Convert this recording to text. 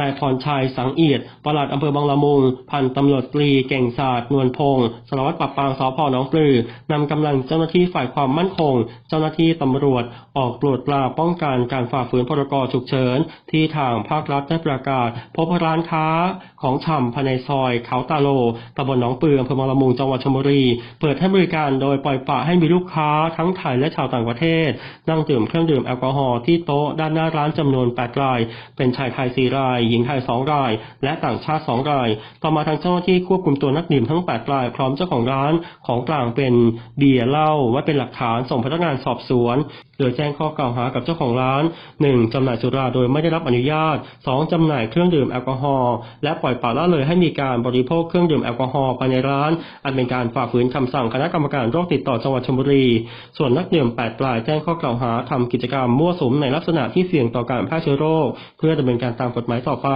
นายพรชัยสังเอียดปลัดอำเภอบางละมุง พันตำรวจตรีเก่งศาสตร์นวลพงศ์สารวัตรปราบปรามสพหนองปลือนำกำลังเจ้าหน้าที่ฝ่ายความมั่นคง เจ้าหน้าที่ตำรวจออกตรวจตราป้องกันการฝ่าฝืนพรกฉุกเฉิน ที่ทางภาครัฐได้ประกาศ พบร้านค้าของชำภายในซอยเขาตาโลตำบลหนองปลืออำเภอบางละมุงจังหวัดชลบุรี เปิดให้บริการโดยปล่อยปะให้มีลูกค้าทั้งไทยและชาวต่างประเทศ นั่งดื่มเครื่องดื่มแอลกอฮอล์ที่โต๊ะด้านหน้าร้านจำนวน8รายเป็นชายไทย4รายหญิงไทย2ราย และต่างชาติ 2 ราย ต่อมาทางเจ้าหน้าที่ควบคุมตัวนักดื่มทั้ง 8 รายพร้อมเจ้าของร้านของกลางเป็นเบียร์เหล้าไว้เป็นหลักฐานส่งพนักงานสอบสวน โดยแจ้งข้อกล่าวหากับเจ้าของร้าน 1. จำหน่ายสุราโดยไม่ได้รับอนุญาต 2. จำหน่ายเครื่องดื่มแอลกอฮอล์และปล่อยปละละเลยให้มีการบริโภคเครื่องดื่มแอลกอฮอล์ภายในร้าน อันเป็นการฝ่าฝืนคำสั่งคณะกรรมการโรคติดต่อจังหวัดชลบุรี ส่วนนักดื่ม8รายแจ้งข้อกล่าวหาทำกิจกรรมมั่วสุมในลักษณะที่เสี่ยงต่อการแพร่เชื้อโรค เพื่อดำเนินการตามกฎหมายตต่อไป